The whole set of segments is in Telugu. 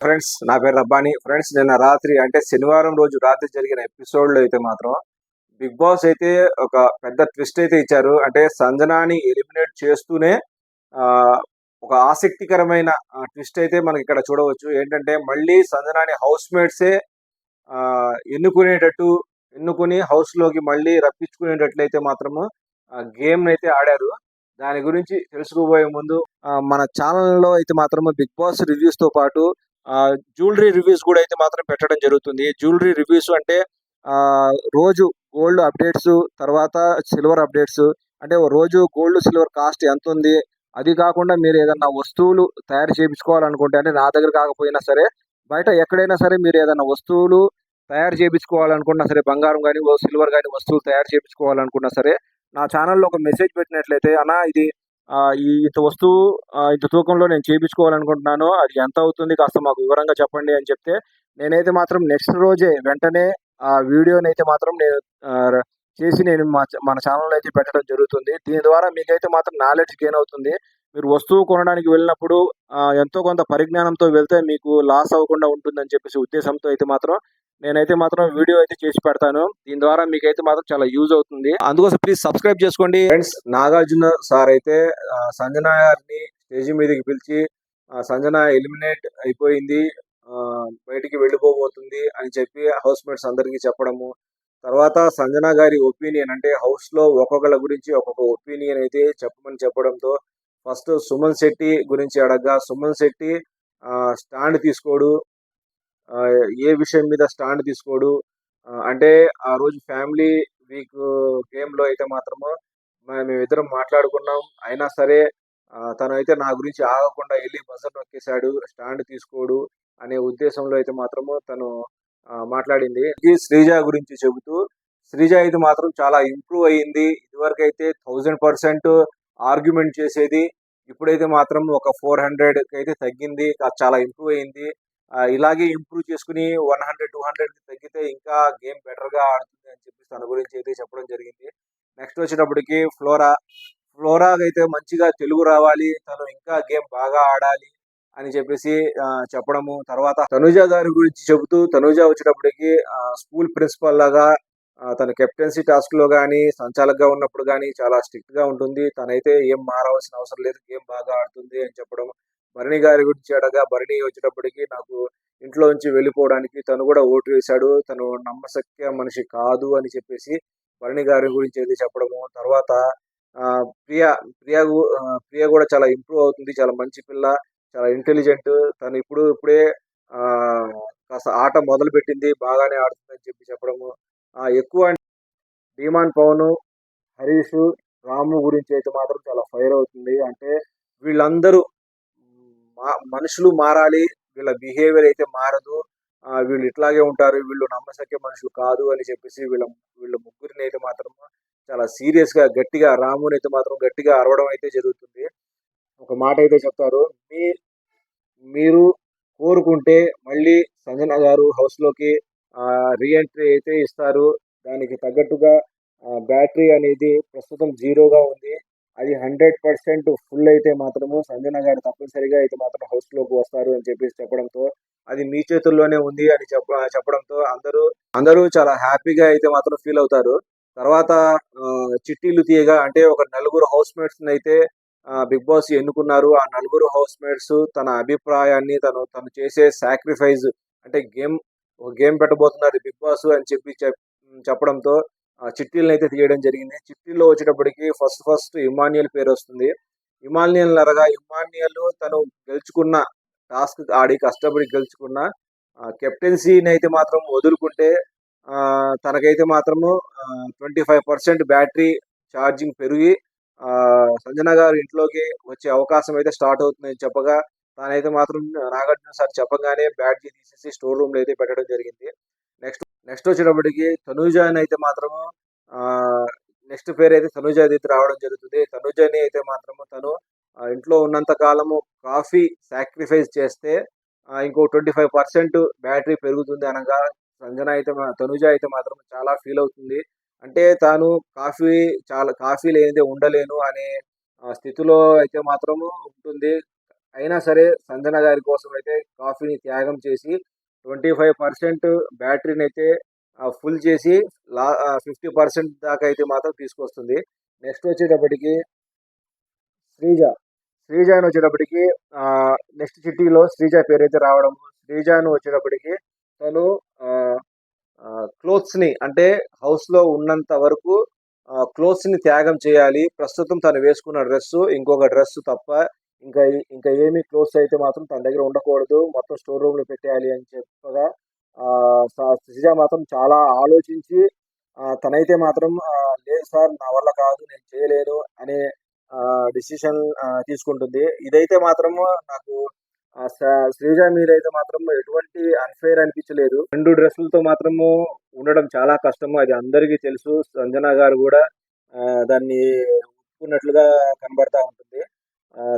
ఫ్రెండ్స్ నా పేరు రబ్బాని. ఫ్రెండ్స్ నిన్న రాత్రి అంటే శనివారం రోజు రాత్రి జరిగిన ఎపిసోడ్లో అయితే మాత్రం బిగ్ బాస్ అయితే ఒక పెద్ద ట్విస్ట్ అయితే ఇచ్చారు. అంటే సంజనాని ఎలిమినేట్ చేస్తూనే ఆ, ఒక ఆసక్తికరమైన ట్విస్ట్ అయితే మనకి ఇక్కడ చూడవచ్చు. ఏంటంటే మళ్ళీ సంజనాని హౌస్ మేట్సే ఎన్నుకునేటట్టు ఎన్నుకుని హౌస్లోకి మళ్ళీ రప్పించుకునేటట్లయితే మాత్రము గేమ్ అయితే ఆడారు. దాని గురించి తెలుసుకోబోయే ముందు మన ఛానల్లో అయితే మాత్రము బిగ్ బాస్ రివ్యూస్తో పాటు జ్యువెలరీ రివ్యూస్ కూడా అయితే మాత్రం పెట్టడం జరుగుతుంది. జ్యువెలరీ రివ్యూస్ అంటే రోజు గోల్డ్ అప్డేట్స్ తర్వాత సిల్వర్ అప్డేట్స్ అంటే ఓ రోజు గోల్డ్ సిల్వర్ కాస్ట్ ఎంత ఉంది? అది కాకుండా మీరు ఏదన్నా వస్తువులు తయారు చేయించుకోవాలనుకుంటే అంటే నా దగ్గర కాకపోయినా సరే బయట ఎక్కడైనా సరే మీరు ఏదైనా వస్తువులు తయారు చేయించుకోవాలనుకున్నా సరే బంగారం కానీ సిల్వర్ కానీ వస్తువులు తయారు చేయించుకోవాలనుకున్నా సరే నా ఛానల్లో ఒక మెసేజ్ పెట్టినట్లయితే అన్నా ఇది ఈ ఇంత వస్తువు ఇంత తూకంలో నేను చేయించుకోవాలనుకుంటున్నాను అది ఎంత అవుతుంది కాస్త మాకు వివరంగా చెప్పండి అని చెప్తే నేనైతే మాత్రం నెక్స్ట్ రోజే వెంటనే ఆ వీడియోని అయితే మాత్రం నేను చేసి నేను మా మన ఛానల్లో అయితే పెట్టడం జరుగుతుంది. దీని ద్వారా మీకైతే మాత్రం నాలెడ్జ్ గెయిన్ అవుతుంది. మీరు వస్తువు కొనడానికి వెళ్ళినప్పుడు ఎంతో కొంత పరిజ్ఞానంతో వెళ్తే మీకు లాస్ అవ్వకుండా ఉంటుందని చెప్పేసి ఉద్దేశంతో అయితే మాత్రం నేనైతే మాత్రం వీడియో అయితే చేసి పెడతాను. దీని ద్వారా మీకైతే మాత్రం చాలా యూజ్ అవుతుంది. అందుకోసం ప్లీజ్ సబ్స్క్రైబ్ చేసుకోండి. ఫ్రెండ్స్ నాగార్జున సార్ అయితే సంజనా సంజన గారిని స్టేజ్ మీదకి పిలిచి సంజనా సంజన ఎలిమినేట్ అయిపోయింది. బయటికి వెళ్ళిపోబోతుంది అని చెప్పి హౌస్ మేట్స్ అందరికీ చెప్పడము. తర్వాత సంజన గారి ఒపీనియన్ అంటే హౌస్లో ఒక్కొక్కళ్ళ గురించి ఒక్కొక్క ఒపీనియన్ అయితే చెప్పమని చెప్పడంతో ఫస్ట్ సుమన్ శెట్టి గురించి అడగ్గా. సుమన్ శెట్టి స్టాండ్ తీసుకోడు. ఏ విషయం మీద స్టాండ్ తీసుకోడు. అంటే ఆ రోజు ఫ్యామిలీ వీక్ గేమ్లో అయితే మాత్రము మేమిద్దరం మాట్లాడుకున్నాం. అయినా సరే తనైతే తను అయితే నా గురించి ఆగకుండా వెళ్ళి బజర్ నొక్కేశాడు స్టాండ్ తీసుకోడు అనే ఉద్దేశంలో అయితే మాత్రము తను మాట్లాడింది. ఇది శ్రీజ గురించి చెబుతూ శ్రీజ అయితే మాత్రం చాలా ఇంప్రూవ్ అయ్యింది. ఇదివరకు అయితే థౌజండ్ పర్సెంట్ ఆర్గ్యుమెంట్ చేసేది. ఇప్పుడైతే మాత్రం ఒక ఫోర్ హండ్రెడ్కి అయితే తగ్గింది చాలా ఇంప్రూవ్ అయ్యింది. ఇలాగే ఇంప్రూవ్ చేసుకుని వన్ హండ్రెడ్ టూ హండ్రెడ్ తగ్గితే ఇంకా గేమ్ బెటర్గా ఆడుతుంది అని చెప్పి తన గురించి అయితే చెప్పడం జరిగింది. నెక్స్ట్ వచ్చేటప్పటికి ఫ్లోరా ఫ్లోరా అయితే మంచిగా తెలుగు రావాలి తను ఇంకా గేమ్ బాగా ఆడాలి అని చెప్పేసి చెప్పడము. తర్వాత తనుజ గారి గురించి చెబుతూ తనుజ వచ్చేటప్పటికి స్కూల్ ప్రిన్సిపల్ లాగా తన కెప్టెన్సీ టాస్క్లో కానీ సంచాలకగా ఉన్నప్పుడు కానీ చాలా స్ట్రిక్ట్గా ఉంటుంది. తనైతే ఏం మారవలసిన అవసరం లేదు గేమ్ బాగా ఆడుతుంది అని చెప్పడం భరణి గారి గురించి అడగా భరణి వచ్చేటప్పటికి నాకు ఇంట్లో నుంచి వెళ్ళిపోవడానికి తను కూడా ఓటు వేశాడు. తను నమ్మశక్య మనిషి కాదు అని చెప్పేసి భరణి గారి గురించి అయితే చెప్పడము. తర్వాత ఆ, ప్రియ ప్రియ ప్రియ కూడా చాలా ఇంప్రూవ్ అవుతుంది. చాలా మంచి పిల్ల చాలా ఇంటెలిజెంట్ తను ఇప్పుడు ఇప్పుడే ఆ కాస్త ఆట మొదలు పెట్టింది బాగానే ఆడుతుంది అని చెప్పి చెప్పడము. ఆ, ఎక్కువ అంటే పవన్ హరీష్ రాము గురించి అయితే మాత్రం చాలా ఫైర్ అవుతుంది. అంటే వీళ్ళందరూ మనుషులు మారాలి వీళ్ళ బిహేవియర్ అయితే మారదు వీళ్ళు ఇట్లాగే ఉంటారు వీళ్ళు నమ్మశక్య మనుషులు కాదు అని చెప్పేసి వీళ్ళ వీళ్ళ ముగ్గురిని అయితే మాత్రం చాలా సీరియస్గా గట్టిగా రాముని అయితే మాత్రం గట్టిగా అరవడం అయితే జరుగుతుంది. ఒక మాట అయితే చెప్తారు మీ మీరు కోరుకుంటే మళ్ళీ సంజన గారు హౌస్లోకి రీఎంట్రీ అయితే ఇస్తారు. దానికి తగ్గట్టుగా బ్యాటరీ అనేది ప్రస్తుతం జీరోగా ఉంది. అది హండ్రెడ్ పర్సెంట్ ఫుల్ అయితే మాత్రము. సంజన గారు తప్పనిసరిగా అయితే మాత్రం హౌస్లోకి వస్తారు అని చెప్పేసి చెప్పడంతో అది మీ చేతుల్లోనే ఉంది అని చెప్ప చెప్పడంతో అందరూ అందరూ చాలా హ్యాపీగా అయితే మాత్రం ఫీల్ అవుతారు. తర్వాత చిట్టీలు తీయగా అంటే ఒక నలుగురు హౌస్ మేట్స్ని అయితే బిగ్ బాస్ ఎన్నుకున్నారు. ఆ నలుగురు హౌస్ మేట్స్ తన అభిప్రాయాన్ని తను తను చేసే సాక్రిఫైజ్ అంటే గేమ్ ఒక గేమ్ పెట్టబోతున్నారు బిగ్ బాస్ అని చెప్పి చెప్- చెప్పడంతో చిట్టీలను అయితే తీయడం జరిగింది. చిట్టీల్లో వచ్చేటప్పటికి ఫస్ట్ ఫస్ట్ ఇమాన్యుయల్ పేరు వస్తుంది. ఇమాన్యుయల్ అనగా ఇమాన్యుయల్ తను గెలుచుకున్న టాస్క్ ఆడి కష్టపడి గెలుచుకున్న కెప్టెన్సీని అయితే మాత్రం వదులుకుంటే తనకైతే మాత్రము twenty five percent battery charging పెరిగి సంజన గారు ఇంట్లోకి వచ్చే అవకాశం అయితే స్టార్ట్ అవుతుందని చెప్పగా తానైతే మాత్రం నాగార్జున సార్ చెప్పగానే బ్యాటరీ తీసేసి స్టోర్ రూమ్లో అయితే పెట్టడం జరిగింది. నెక్స్ట్ నెక్స్ట్ వచ్చేటప్పటికి తనూజాని అయితే మాత్రము నెక్స్ట్ పేరు అయితే తనుజాది అయితే రావడం జరుగుతుంది. తనుజని అయితే మాత్రము తను ఇంట్లో ఉన్నంత కాలము కాఫీ సాక్రిఫైస్ చేస్తే ఇంకో ట్వంటీ ఫైవ్ పర్సెంట్ బ్యాటరీ పెరుగుతుంది అనగా సంజన అయితే మా- తనుజ అయితే మాత్రం చాలా ఫీల్ అవుతుంది. అంటే తాను కాఫీ చాలా కాఫీ లేనిదే ఉండలేను అనే స్థితిలో అయితే మాత్రము ఉంటుంది. అయినా సరే సంజన గారి కోసం అయితే కాఫీని త్యాగం చేసి ట్వంటీ ఫైవ్ పర్సెంట్ బ్యాటరీని అయితే ఫుల్ చేసి లా ఫిఫ్టీ పర్సెంట్ దాకా అయితే మాత్రం తీసుకొస్తుంది. నెక్స్ట్ వచ్చేటప్పటికి శ్రీజ. శ్రీజ అని వచ్చేటప్పటికి నెక్స్ట్ సిటీలో శ్రీజ పేరైతే రావడం శ్రీజ అని వచ్చేటప్పటికి తను క్లోత్స్ని అంటే హౌస్లో ఉన్నంత వరకు క్లోత్స్ని త్యాగం చేయాలి. ప్రస్తుతం తను వేసుకున్న డ్రెస్సు ఇంకొక డ్రెస్సు తప్ప ఇంకా ఇంకా ఏమి క్లోజ్ అయితే మాత్రం తన దగ్గర ఉండకూడదు. మొత్తం స్టోర్ రూమ్లో పెట్టేయాలి అని చెప్పగా ఆ శ్రీజ మాత్రం చాలా ఆలోచించి తనైతే మాత్రం లేదు సార్ నా వల్ల కాదు నేను చేయలేను అనే డిసిషన్ తీసుకుంటుంది. ఇదైతే మాత్రము నాకు స- శ్రీజ మీద అయితే మాత్రం ఎటువంటి అన్ఫేర్ అనిపించలేదు. రెండు డ్రెస్సులతో మాత్రము ఉండడం చాలా కష్టము. అది అందరికీ తెలుసు. సంజన గారు కూడా దాన్ని ఒప్పుకున్నట్లుగా కనబడతా ఉంటుంది.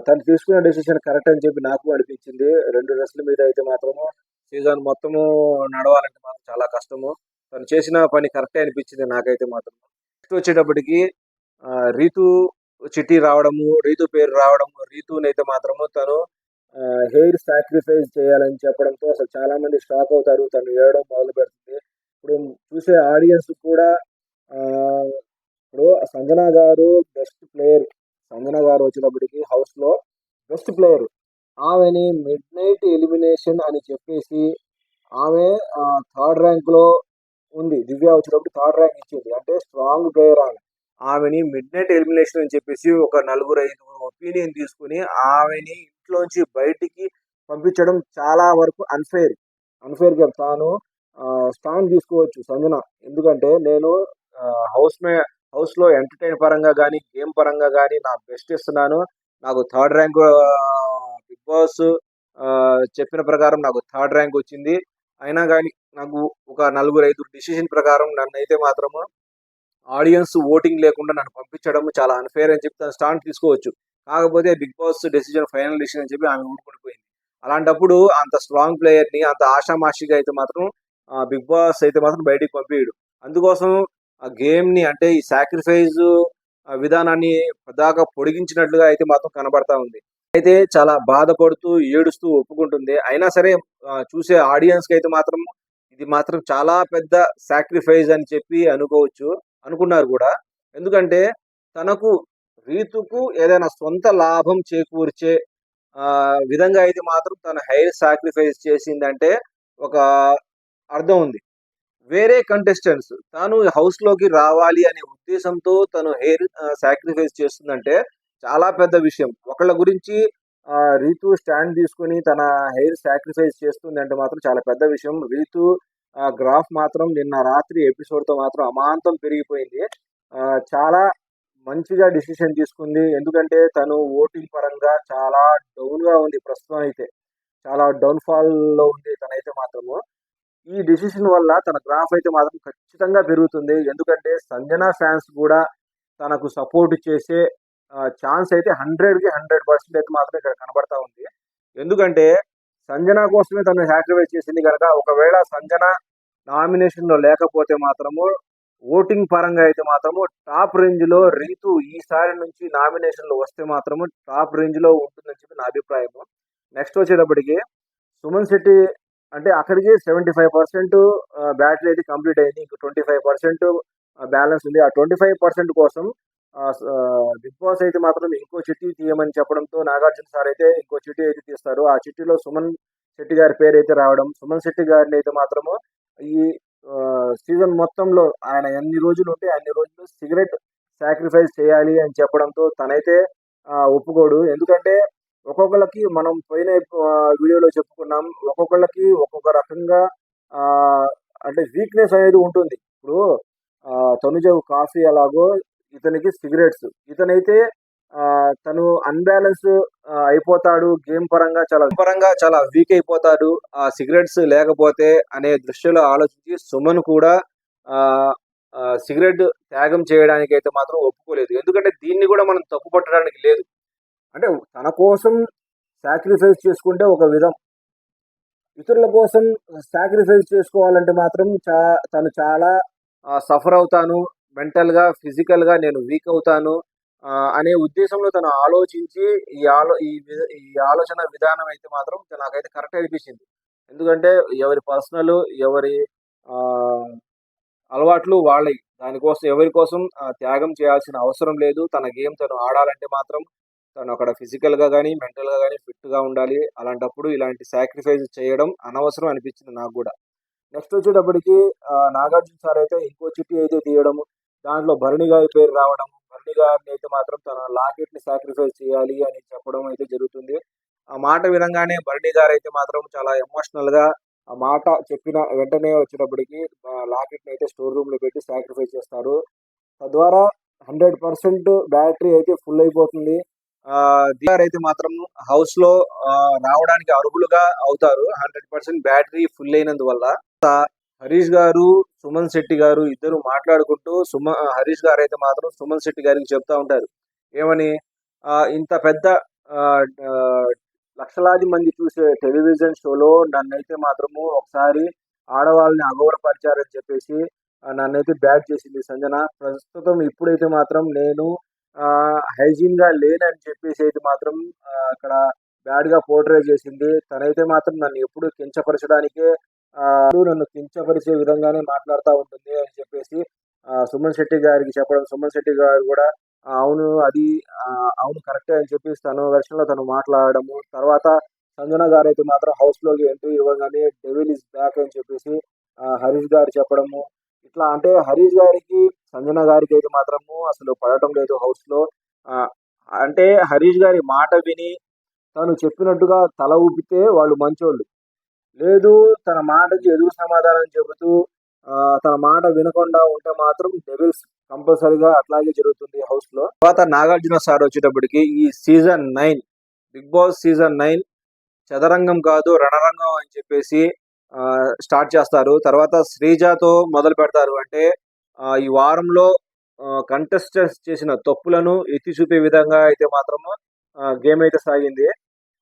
తను తీసుకున్న డెసిషన్ కరెక్ట్ అని చెప్పి నాకు అనిపించింది. రెండు రెస్ల మీద అయితే మాత్రము సీజన్ మొత్తము నడవాలంటే మాత్రం చాలా కష్టము. తను చేసిన పని కరెక్టే అనిపించింది నాకైతే మాత్రం. నెక్స్ట్ వచ్చేటప్పటికి రీతు చిట్టి రావడము రీతు పేరు రావడము రీతుని అయితే మాత్రము తను హెయిర్ సాక్రిఫైస్ చేయాలని చెప్పడంతో అసలు చాలా మంది షాక్ అవుతారు. తను ఏడడం మొదలు పెడుతుంది. ఇప్పుడు చూసే ఆడియన్స్ కూడా ఆ, ఇప్పుడు సంజన గారు బెస్ట్ ప్లేయర్ సంజన గారు వచ్చినప్పటికి హౌస్లో బెస్ట్ ప్లేయర్ ఆమెని మిడ్ నైట్ ఎలిమినేషన్ అని చెప్పేసి ఆమె థర్డ్ ర్యాంక్లో ఉంది. దివ్య వచ్చినప్పుడు థర్డ్ ర్యాంక్ ఇచ్చింది. అంటే స్ట్రాంగ్ ప్లేయర్ ఆమె. ఆమెని మిడ్ నైట్ ఎలిమినేషన్ అని చెప్పేసి ఒక నలుగురు ఐదుగురు ఒపీనియన్ తీసుకుని ఆమెని ఇంట్లోంచి బయటికి పంపించడం చాలా వరకు అన్ఫేర్ అన్ఫేర్గా తాను స్టాండ్ తీసుకోవచ్చు సంజన. ఎందుకంటే నేను హౌస్ మే హౌస్లో ఎంటర్టైన్ పరంగా కానీ గేమ్ పరంగా కానీ నా బెస్ట్ ఇస్తున్నాను. నాకు థర్డ్ ర్యాంక్ బిగ్ బాస్ చెప్పిన ప్రకారం నాకు థర్డ్ ర్యాంక్ వచ్చింది. అయినా కానీ నాకు ఒక నలుగురు ఐదు డిసిషన్ ప్రకారం నన్ను అయితే మాత్రము ఆడియన్స్ ఓటింగ్ లేకుండా నన్ను పంపించడం చాలా అన్ఫేర్ అని చెప్పి తను స్టాండ్ తీసుకోవచ్చు. కాకపోతే Bigg Boss decision final decision అని చెప్పి ఆమె ఊరుకుండిపోయింది అలాంటప్పుడు అంత స్ట్రాంగ్ ప్లేయర్ని అంత ఆషామాషిగా అయితే మాత్రం బిగ్ బాస్ అయితే మాత్రం బయటికి పంపించడు అందుకోసం ఆ గేమ్ని అంటే ఈ సాక్రిఫైజ్ విధానాన్ని దాకా పొడిగించినట్లుగా అయితే మాత్రం కనబడతా ఉంది. అయితే చాలా బాధపడుతూ ఏడుస్తూ ఒప్పుకుంటుంది. అయినా సరే చూసే ఆడియన్స్కి అయితే మాత్రం ఇది మాత్రం చాలా పెద్ద సాక్రిఫైజ్ అని చెప్పి అనుకోవచ్చు అనుకున్నారు కూడా. ఎందుకంటే తనకు రీతుకు ఏదైనా సొంత లాభం చేకూర్చే విధంగా అయితే మాత్రం తన హెయిర్ సాక్రిఫైస్ చేసిందంటే ఒక అర్థం ఉంది. వేరే కంటెస్టెంట్స్ తాను హౌస్లోకి రావాలి అనే ఉద్దేశంతో తను హెయిర్ సాక్రిఫైస్ చేస్తుందంటే చాలా పెద్ద విషయం. ఒకళ్ళ గురించి రీతు స్టాండ్ తీసుకొని తన హెయిర్ సాక్రిఫైస్ చేస్తుంది అంటే మాత్రం చాలా పెద్ద విషయం. రీతు గ్రాఫ్ మాత్రం నిన్న రాత్రి ఎపిసోడ్తో మాత్రం అమాంతం పెరిగిపోయింది. చాలా మంచిగా డిసిషన్ తీసుకుంది. ఎందుకంటే తను ఓటింగ్ పరంగా చాలా డౌన్గా ఉంది ప్రస్తుతం అయితే. చాలా డౌన్ ఉంది తనైతే మాత్రము. ఈ డిసిషన్ వల్ల తన గ్రాఫ్ అయితే మాత్రం ఖచ్చితంగా పెరుగుతుంది. ఎందుకంటే సంజన ఫ్యాన్స్ కూడా తనకు సపోర్ట్ చేసే ఛాన్స్ అయితే హండ్రెడ్కి హండ్రెడ్ పర్సెంట్ అయితే మాత్రం ఇక్కడ కనబడతా ఉంది. ఎందుకంటే సంజన కోసమే తను సాక్రిఫైస్ చేసింది కనుక ఒకవేళ సంజన నామినేషన్లో లేకపోతే మాత్రము ఓటింగ్ పరంగా అయితే మాత్రము టాప్ రేంజ్లో రీతు ఈసారి నుంచి నామినేషన్లు వస్తే మాత్రము టాప్ రేంజ్లో ఉంటుందని చెప్పి నా అభిప్రాయము. నెక్స్ట్ వచ్చేటప్పటికి సుమన్ శెట్టి అంటే అక్కడికి సెవెంటీ ఫైవ్ పర్సెంట్ బ్యాటరీ అయితే కంప్లీట్ అయింది. ఇంకా ట్వంటీ ఫైవ్ పర్సెంట్ బ్యాలెన్స్ ఉంది. ఆ ట్వంటీ ఫైవ్ పర్సెంట్ కోసం బిగ్ బాస్ అయితే మాత్రం ఇంకో చిట్టి తీయమని చెప్పడంతో నాగార్జున సార్ అయితే ఇంకో చిట్టి అయితే తీస్తారు. ఆ చిట్టిలో సుమన్ శెట్టి గారి పేరు అయితే రావడం సుమన్ శెట్టి గారిని అయితే మాత్రము ఈ సీజన్ మొత్తంలో ఆయన ఎన్ని రోజులు ఉంటే అన్ని రోజులు సిగరెట్ సాక్రిఫైస్ చేయాలి అని చెప్పడంతో తనైతే ఒప్పుకోడు. ఎందుకంటే ఒక్కొక్కళ్ళకి మనం పోయిన వీడియోలో చెప్పుకున్నాం. ఒక్కొక్కళ్ళకి ఒక్కొక్క రకంగా అంటే వీక్నెస్ అనేది ఉంటుంది. ఇప్పుడు తనుజ కాఫీ ఎలాగో ఇతనికి సిగరెట్స్. ఇతనైతే తను అన్బ్యాలెన్స్ అయిపోతాడు. గేమ్ పరంగా చాలా పరంగా చాలా వీక్ అయిపోతాడు. ఆ సిగరెట్స్ లేకపోతే అనే దృష్టిలో ఆలోచించి సుమన్ కూడా సిగరెట్ త్యాగం చేయడానికి అయితే మాత్రం ఒప్పుకోలేదు. ఎందుకంటే దీన్ని కూడా మనం తప్పు పట్టడానికి లేదు. అంటే తన కోసం సాక్రిఫైస్ చేసుకుంటే ఒక విధం. ఇతరుల కోసం సాక్రిఫైస్ చేసుకోవాలంటే మాత్రం చా తను చాలా సఫర్ అవుతాను. మెంటల్గా ఫిజికల్గా నేను వీక్ అవుతాను. అనే ఉద్దేశంలో తను ఆలోచించి ఈ ఆలో ఈ విధ- ఈ ఆలోచన విధానం అయితే మాత్రం నాకైతే కరెక్ట్ అనిపించింది ఎందుకంటే ఎవరి పర్సనల్ ఎవరి అలవాట్లు వాళ్ళవి దానికోసం ఎవరి కోసం త్యాగం చేయాల్సిన అవసరం లేదు. తన గేమ్ తను ఆడాలంటే మాత్రం తను అక్కడ ఫిజికల్గా కానీ మెంటల్గా కానీ ఫిట్గా ఉండాలి. అలాంటప్పుడు ఇలాంటి సాక్రిఫైస్ చేయడం అనవసరం అనిపించింది నాకు కూడా. నెక్స్ట్ వచ్చేటప్పటికి నాగార్జున సార్ అయితే ఇంకో చిట్టి అయితే తీయడం దాంట్లో భరణి గారి పేరు రావడం భరణి గారిని అయితే మాత్రం తన లాకెట్ని సాక్రిఫైస్ చేయాలి అని చెప్పడం అయితే జరుగుతుంది. ఆ మాట వినంగానే భరణి గారు అయితే మాత్రం చాలా ఎమోషనల్గా ఆ మాట చెప్పిన వెంటనే వచ్చేటప్పటికి లాకెట్ని అయితే స్టోర్ రూమ్లో పెట్టి సాక్రిఫైస్ చేస్తారు. తద్వారా హండ్రెడ్ పర్సెంట్ బ్యాటరీ అయితే ఫుల్ అయిపోతుంది. అయితే మాత్రం హౌస్లో రావడానికి అర్హులుగా అవుతారు. హండ్రెడ్ పర్సెంట్ బ్యాటరీ ఫుల్ అయినందువల్ల. హరీష్ గారు సుమన్ శెట్టి గారు ఇద్దరు మాట్లాడుకుంటూ సుమ హరీష్ గారు అయితే మాత్రం సుమన్ శెట్టి గారికి చెప్తా ఉంటారు. ఏమని? ఇంత పెద్ద లక్షలాది మంది చూసే టెలివిజన్ షోలో నన్నైతే మాత్రము ఒకసారి ఆడవాళ్ళని అగౌరవపరిచారని చెప్పేసి నన్నైతే బ్యాట్ చేసింది సంజన. ప్రస్తుతం ఇప్పుడైతే మాత్రం నేను హైజీన్గా లేనని చెప్పేసి అయితే మాత్రం అక్కడ బ్యాడ్గా పోర్ట్రే చేసింది. తనైతే మాత్రం నన్ను ఎప్పుడు కించపరచడానికే నన్ను కించపరిచే విధంగానే మాట్లాడుతూ ఉంటుంది అని చెప్పేసి సుమన్ శెట్టి గారికి చెప్పడం. సుమన్ శెట్టి గారు కూడా అవును అది అవును కరెక్టే అని చెప్పేసి తను వెర్షన్లో తను మాట్లాడము తర్వాత సంజన గారు అయితే మాత్రం హౌస్లోకి ఎంట్రీ ఇవ్వగానే డెవిల్ ఇస్ బ్యాక్ అని చెప్పేసి హరీష్ గారు చెప్పడము. ఇట్లా అంటే హరీష్ గారికి సంజన గారికి అయితే మాత్రము అసలు పడటం లేదు హౌస్లో. అంటే హరీష్ గారి మాట విని తను చెప్పినట్టుగా తల ఊపితే వాళ్ళు మంచోళ్ళు. లేదు తన మాటకి ఎదురు సమాధానం చెబుతూ తన మాట వినకుండా ఉంటే మాత్రం డెవిల్స్ కంపల్సరీగా అట్లాగే జరుగుతుంది హౌస్లో. తర్వాత నాగార్జున సార్ వచ్చేటప్పటికి ఈ season nine Bigg Boss season nine చదరంగం కాదు రణరంగం అని చెప్పేసి స్టార్ట్ చేస్తారు. తర్వాత శ్రీజాతో మొదలు పెడతారు. అంటే ఈ వారంలో కంటెస్టెంట్స్ చేసిన తప్పులను ఎత్తి చూపే విధంగా అయితే మాత్రము గేమ్ అయితే సాగింది.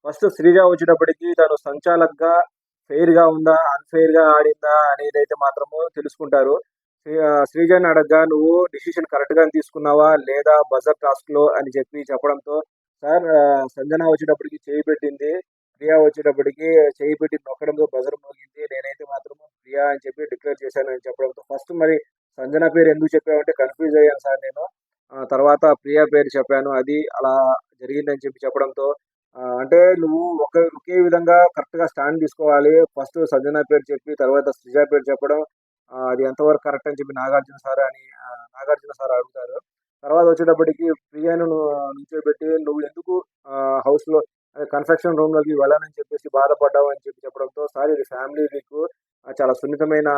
ఫస్ట్ శ్రీజ వచ్చేటప్పటికి తను సంచాలక్గా ఫెయిర్గా ఉందా అన్ఫెయిర్గా ఆడిందా అనేది అయితే మాత్రము తెలుసుకుంటారు. శ్రీ- శ్రీజని అడగ్గా నువ్వు డిసిషన్ కరెక్ట్గా తీసుకున్నావా? లేదా బజర్ టాస్క్లో అని చెప్పి చెప్పడంతో సార్ సంజన వచ్చేటప్పటికి చేయి పెట్టింది. ప్రియా వచ్చేటప్పటికి చేయి పెట్టి నొక్కడంతో బజర్ మోగింది. నేనైతే మాత్రం ప్రియా అని చెప్పి డిక్లేర్ చేశాను అని చెప్పడంతో. ఫస్ట్ మరి సంజన పేరు ఎందుకు చెప్పావంటే కన్ఫ్యూజ్ అయ్యాను సార్ నేను. తర్వాత ప్రియా పేరు చెప్పాను. అది అలా జరిగిందని చెప్పి చెప్పడంతో. అంటే నువ్వు ఒక ఒకే విధంగా కరెక్ట్గా స్టాండ్ తీసుకోవాలి. ఫస్ట్ సంజన పేరు చెప్పి తర్వాత శ్రీజ పేరు చెప్పడం. అది ఎంతవరకు కరెక్ట్ అని చెప్పి నాగార్జున సార్ అని నాగార్జున సార్ అడుగుతారు. తర్వాత వచ్చేటప్పటికి ప్రియాను నుంచోబెట్టి నువ్వు ఎందుకు హౌస్లో కన్స్ట్రక్షన్ రూమ్లోకి వెళ్ళాలని చెప్పేసి బాధపడ్డావు అని చెప్పి చెప్పడంతో సార్ ఇది ఫ్యామిలీ వీక్ చాలా సున్నితమైన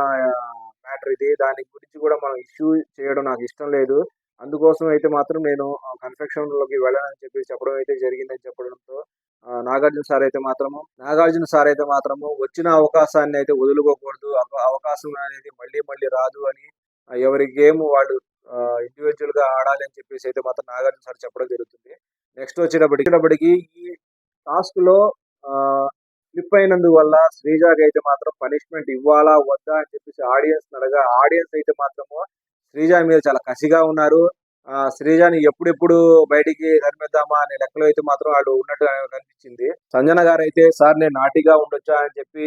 మ్యాటర్ ఇది. దాని గురించి కూడా మనం ఇష్యూ చేయడం నాకు ఇష్టం లేదు. అందుకోసం అయితే మాత్రం నేను కన్స్ట్రక్షన్లోకి వెళ్ళాలని చెప్పేసి చెప్పడం అయితే జరిగిందని చెప్పడంతో నాగార్జున సార్ అయితే మాత్రము నాగార్జున సార్ అయితే మాత్రము వచ్చిన అవకాశాన్ని అయితే వదులుకోకూడదు. అవకాశం అనేది మళ్ళీ మళ్ళీ రాదు అని ఎవరి గేమ్ వాళ్ళు ఇండివిజువల్గా ఆడాలి అని చెప్పేసి అయితే మాత్రం నాగార్జున సార్ చెప్పడం జరుగుతుంది. నెక్స్ట్ వచ్చేటప్పటికి వచ్చేటప్పటికి ఈ టాస్క్లో స్లిప్ అయినందువల్ల శ్రీజాకి అయితే మాత్రం పనిష్మెంట్ ఇవ్వాలా వద్దా అని చెప్పేసి ఆడియన్స్ అడగా. ఆడియన్స్ అయితే మాత్రము శ్రీజ మీద చాలా కసిగా ఉన్నారు. ఆ శ్రీజాని ఎప్పుడెప్పుడు బయటికి తరిమేద్దామా అనే లెక్కలో అయితే మాత్రం వాళ్ళు ఉన్నట్టు కనిపించింది. సంజన గారు అయితే సార్ నేను నాటిగా ఉండొచ్చా? అని చెప్పి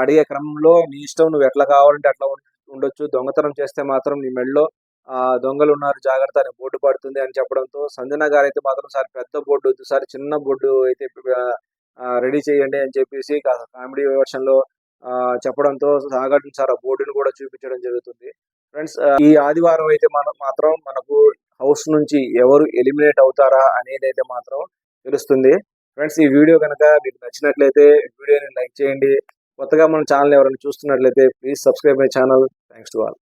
అడిగే క్రమంలో నీ ఇష్టం నువ్వు ఎట్లా కావాలంటే అట్లా ఉండొచ్చు. దొంగతనం చేస్తే మాత్రం నీ మెడలో దొంగలు ఉన్నారు జాగ్రత్త అని బోర్డు పడుతుంది అని చెప్పడంతో సంజన గారు అయితే మాత్రం సార్ పెద్ద బోర్డు వద్దు సార్ చిన్న బోర్డు అయితే రెడీ చేయండి అని చెప్పేసి కామెడీ వర్షన్లో ఆ, చెప్పడంతో సాగటం సార్ ఆ బోర్డుని కూడా చూపించడం జరుగుతుంది. ఫ్రెండ్స్ ఈ ఆదివారం అయితే మనం మాత్రం మనకు హౌస్ నుంచి ఎవరు ఎలిమినేట్ అవుతారా అనేది అయితే మాత్రం తెలుస్తుంది. ఫ్రెండ్స్ ఈ వీడియో కనుక మీకు నచ్చినట్లయితే వీడియోని లైక్ చేయండి. కొత్తగా మన ఛానల్ ఎవరైనా చూస్తున్నట్లయితే please subscribe my channel. Thanks to all.